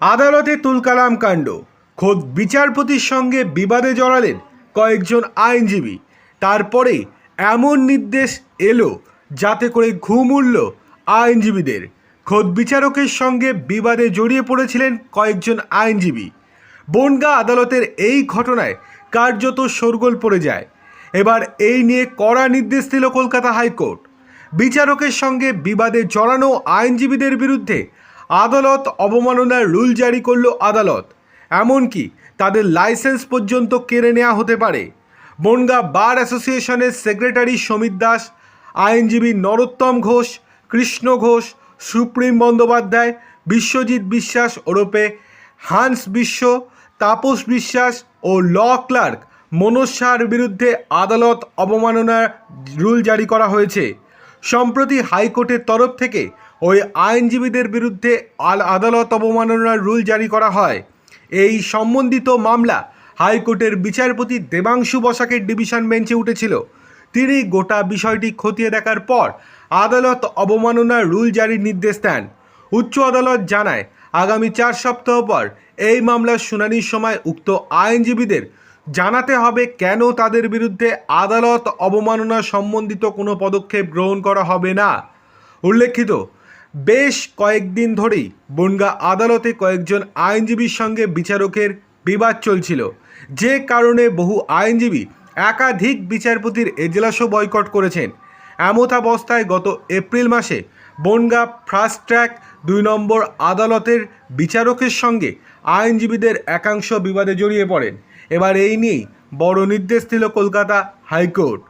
আদালতে তুলকালাম কাণ্ড। খোদ বিচারপতির সঙ্গে বিবাদে জড়ালেন কয়েকজন আইনজীবী। তারপরে এমন নির্দেশ এলো যাতে করে ঘুম উড়ল আইনজীবীদের। খোদ বিচারকের সঙ্গে বিবাদে জড়িয়ে পড়েছিলেন কয়েকজন আইনজীবী। বনগা আদালতের এই ঘটনায় কার্যত শোরগোল পড়ে যায়। এবার এই নিয়ে কড়া নির্দেশ দিল কলকাতা হাইকোর্ট। বিচারকের সঙ্গে বিবাদে জড়ানো আইনজীবীদের বিরুদ্ধে আদালত অবমাননার রুল জারি করল আদালত। এমনকি তাদের লাইসেন্স পর্যন্ত কেড়ে নেওয়া হতে পারে। বনগা বার অ্যাসোসিয়েশনের সেক্রেটারি সমীর দাস, আইনজীবী নরোত্তম ঘোষ, কৃষ্ণ ঘোষ, সুপ্রিম বন্দ্যোপাধ্যায়, বিশ্বজিৎ বিশ্বাস ওরপে হান্স বিশ্ব, তাপস বিশ্বাস ও ল ক্লার্ক মনোজ বিরুদ্ধে আদালত অবমাননার রুল জারি করা হয়েছে। সম্প্রতি হাইকোর্টের তরফ থেকে ওই আইনজীবীদের বিরুদ্ধে আল আদালত অবমাননার রুল জারি করা হয়। এই সম্বন্ধিত মামলা হাইকোর্টের বিচারপতি দেবাংশু বসাকের ডিভিশন বেঞ্চে উঠেছিল। তিনি গোটা বিষয়টি খতিয়ে দেখার পর আদালত অবমাননার রুল জারির নির্দেশ দেন। উচ্চ আদালত জানায়, আগামী চার সপ্তাহ পর এই মামলার শুনানির সময় উক্ত আইনজীবীদের জানাতে হবে কেন তাদের বিরুদ্ধে আদালত অবমাননা সম্বন্ধিত কোনো পদক্ষেপ গ্রহণ করা হবে না। উল্লেখিত, বেশ কয়েকদিন ধরেই বনগা আদালতে কয়েকজন আইনজীবীর সঙ্গে বিচারকের বিবাদ চলছিল। যে কারণে বহু আইনজীবী একাধিক বিচারপতির এজলাসও বয়কট করেছেন। এমতাবস্থায় গত এপ্রিল মাসে বনগা ফাস্ট ট্র্যাক দুই নম্বর আদালতের বিচারকের সঙ্গে আইনজীবীদের একাংশ বিবাদে জড়িয়ে পড়েন। এবার এই নিয়েই বড় নির্দেশ দিল কলকাতা হাইকোর্ট।